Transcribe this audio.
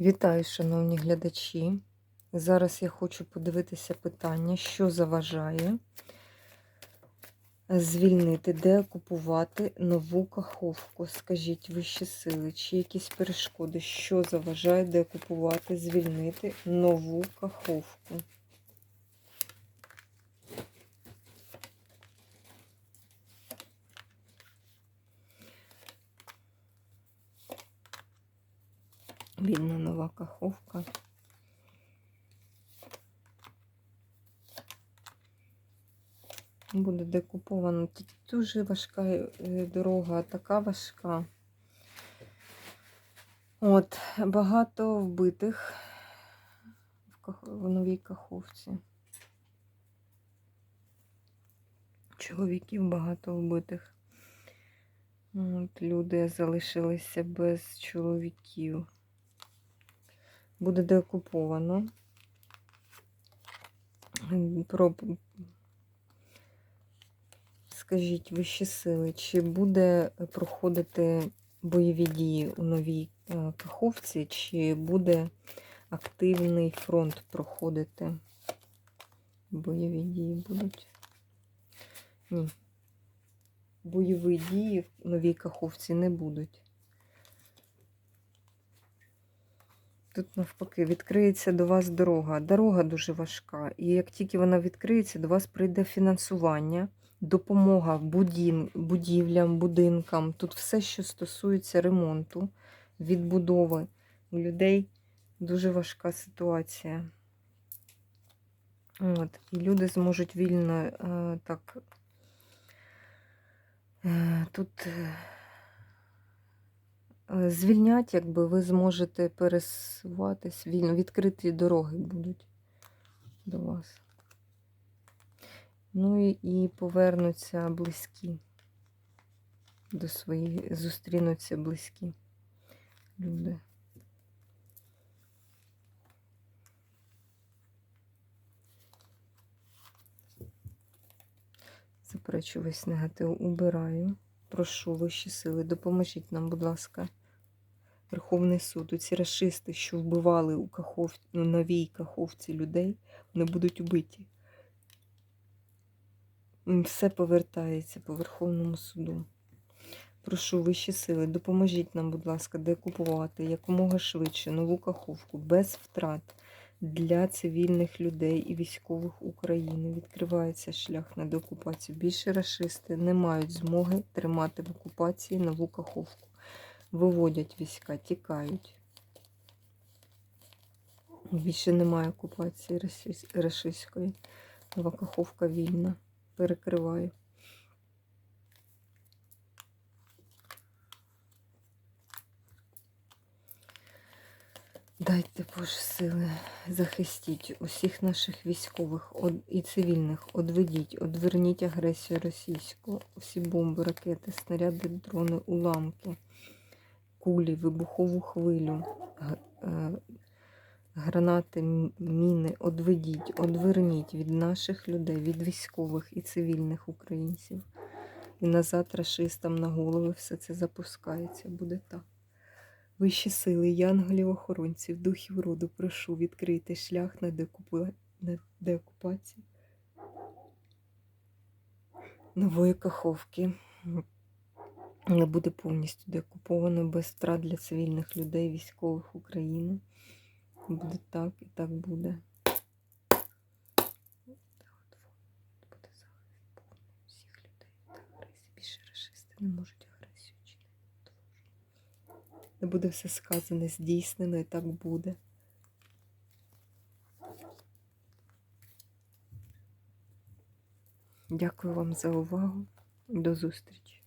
Вітаю, шановні глядачі. Зараз я хочу подивитися питання, що заважає звільнити, де купувати нову каховку. Скажіть вищі сили, чи якісь перешкоди, що заважає де купувати, звільнити нову каховку? Вільна нова каховка. Буде декуповано. Тут дуже важка е, дорога, така важка. От, багато вбитих в, ках... в новій каховці. Чоловіків багато вбитих. От, люди залишилися без чоловіків. Буде деокуповано. Про Скажіть вищі сили, чи буде проходити бойові дії у новій е, Каховці, чи буде активний фронт проходити? Бойові дії будуть? Ні. Бойові дії в новій Каховці не будуть. Тут, навпаки, відкриється до вас дорога. Дорога дуже важка. І як тільки вона відкриється, до вас прийде фінансування допомога будін, будівлям, будинкам. Тут все, що стосується ремонту, відбудови. У людей дуже важка ситуація. От, І люди зможуть вільно е, так. Е, тут е, звільнять, якби ви зможете пересуватись вільно, відкриті дороги будуть до вас. Ну і, і повернуться близькі до своїх, зустрінуться близькі люди. Заперечу весь негатив убираю. Прошу вищі сили, допоможіть нам, будь ласка, Верховний суд. Оці расисти, що вбивали у кахов... у новій каховці людей, вони будуть убиті все повертається по Верховному суду. Прошу вищі сили, допоможіть нам, будь ласка, декупувати якомога швидше нову каховку без втрат для цивільних людей і військових України. Відкривається шлях на деокупацію. Більше расисти не мають змоги тримати в окупації нову каховку. Виводять війська, тікають. Більше немає окупації рашистської. Нова каховка вільна перекриваю. Дайте Боже сили, захистіть усіх наших військових і цивільних, одведіть, одверніть агресію російську, усі бомби, ракети, снаряди, дрони, уламки, кулі, вибухову хвилю, е, гранати, міни одведіть, одверніть від наших людей, від військових і цивільних українців. І назад рашистам на голови все це запускається. Буде так. Вищі сили, янголів, охоронців, духів роду, прошу відкрити шлях на, декупа... на деокупацію нової каховки. Не буде повністю деокуповано без втрат для цивільних людей, військових України. Буде так і так буде. Буде захист повний всіх людей агресії. Більше расисти не можуть. Не буде все сказане, здійснено і так буде. Дякую вам за увагу. До зустрічі!